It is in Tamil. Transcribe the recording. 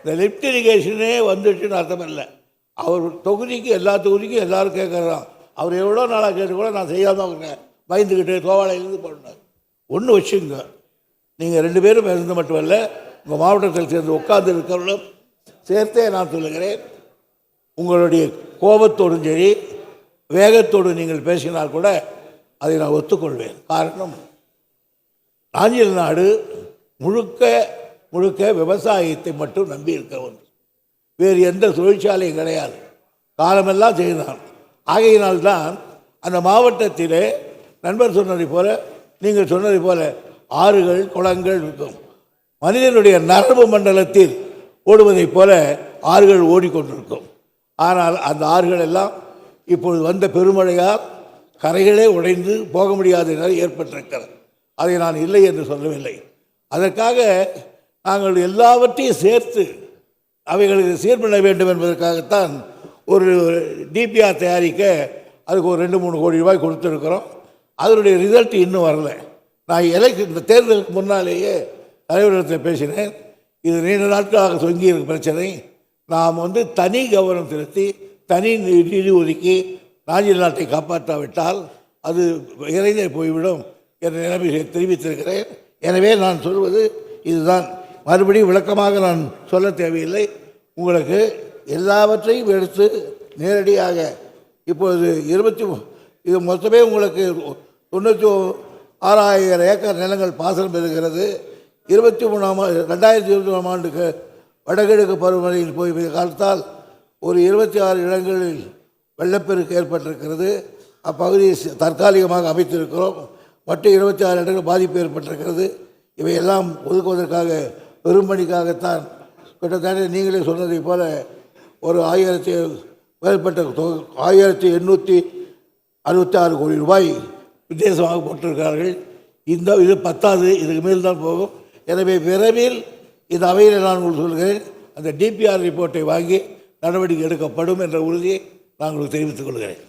இந்த லிஃப்ட் இரிகேஷனே வந்துச்சுன்னு அர்த்தம் இல்லை அவர் தொகுதிக்கு எல்லா தொகுதிக்கும் எல்லோரும் கேட்குறான் அவர் எவ்வளோ நாளாக கேட்டு கூட நான் செய்யாமல் இருக்கேன் பயந்துக்கிட்டு தோவாளையிலேருந்து பண்ணேன் ஒன்று வச்சுங்க நீங்கள் ரெண்டு பேரும் இருந்து மட்டுமல்ல உங்கள் மாவட்டத்தில் சேர்ந்து உட்கார்ந்து இருக்கிறவங்களும் சேர்த்தே நான் சொல்லுகிறேன். உங்களுடைய கோபத்தோடும் சரி வேகத்தோடு நீங்கள் பேசினால் கூட அதை நான் ஒத்துக்கொள்வேன். காரணம் நாஞ்சில் நாடு முழுக்க முழுக்க விவசாயத்தை மட்டும் நம்பி இருக்க ஒன்று வேறு எந்த தொழிற்சாலையும் கிடையாது. காலமெல்லாம் செய்தான். ஆகையினால்தான் அந்த மாவட்டத்திலே நண்பர் சொன்னதை போல நீங்கள் சொன்னதை போல ஆறுகள் குளங்கள் இருக்கும். மனிதனுடைய நரம்பு மண்டலத்தில் ஓடுவதைப் போல ஆறுகள் ஓடிக்கொண்டிருக்கும். ஆனால் அந்த ஆறுகள் எல்லாம் இப்பொழுது வந்த பெருமழையால் கரைகளே உடைந்து போக முடியாத நிலை ஏற்பட்டிருக்கிறது. அதை நான் இல்லை என்று சொல்லவில்லை. அதற்காக நாங்கள் எல்லாவற்றையும் சேர்த்து அவைகளுக்கு சீர்பண்ண வேண்டும் என்பதற்காகத்தான் ஒரு டிபிஆர் தயாரிக்க அதுக்கு ஒரு ரெண்டு மூணு கோடி ரூபாய் கொடுத்துருக்குறோம். அதனுடைய ரிசல்ட் இன்னும் வரல. நான் எலெக்ஷன் இந்த தேர்தலுக்கு முன்னாலேயே தலைவரிடத்தில் பேசினேன். இது நீண்ட நாட்களாக தொங்கி இருக்க பிரச்சனை. நாம் வந்து தனி கவனம் செலுத்தி தனி நிதி ஒதுக்கி நாஞ்சில் நாட்டை காப்பாற்றாவிட்டால் அது இறைந்தே போய்விடும் என்ற நிலைமையை தெரிவித்திருக்கிறேன். எனவே நான் சொல்வது இதுதான். மறுபடியும் விளக்கமாக நான் சொல்ல தேவையில்லை. உங்களுக்கு எல்லாவற்றையும் எடுத்து நேரடியாக இப்பொழுது இருபத்தி இது மொத்தமே உங்களுக்கு தொண்ணூற்றி ஆறாயிரம் ஏக்கர் நிலங்கள் பாசனம் பெறுகிறது. இருபத்தி மூணாம் ரெண்டாயிரத்தி இருபத்தி மூணாம் ஆண்டுக்கு வடகிழக்கு பருவமழையில் போய் காலத்தால் ஒரு இருபத்தி ஆறு இடங்களில் வெள்ளப்பெருக்கு ஏற்பட்டிருக்கிறது. அப்பகுதியை தற்காலிகமாக அமைத்திருக்கிறோம். மற்ற இருபத்தி ஆறு இடங்கள் பாதிப்பு ஏற்பட்டிருக்கிறது. இவையெல்லாம் ஒதுக்குவதற்காக பெரும்பணிக்காகத்தான். கிட்டத்தட்ட நீங்களே சொன்னதைப் போல ஒரு ஆயிரத்தி மேற்பட்ட ஆயிரத்தி எண்ணூற்றி அறுபத்தி ஆறு கோடி ரூபாய் வித்தியாசமாக போட்டிருக்கிறார்கள். இந்த இது பத்தாது இதுக்கு மேல் தான் போகும். எனவே விரைவில் இந்த அவையில் நான் உங்களுக்கு சொல்கிறேன். அந்த டிபிஆர் ரிப்போர்ட்டை வாங்கி நடவடிக்கை எடுக்கப்படும் என்ற உறுதியை நான் உங்களுக்கு தெரிவித்துக் கொள்கிறேன்.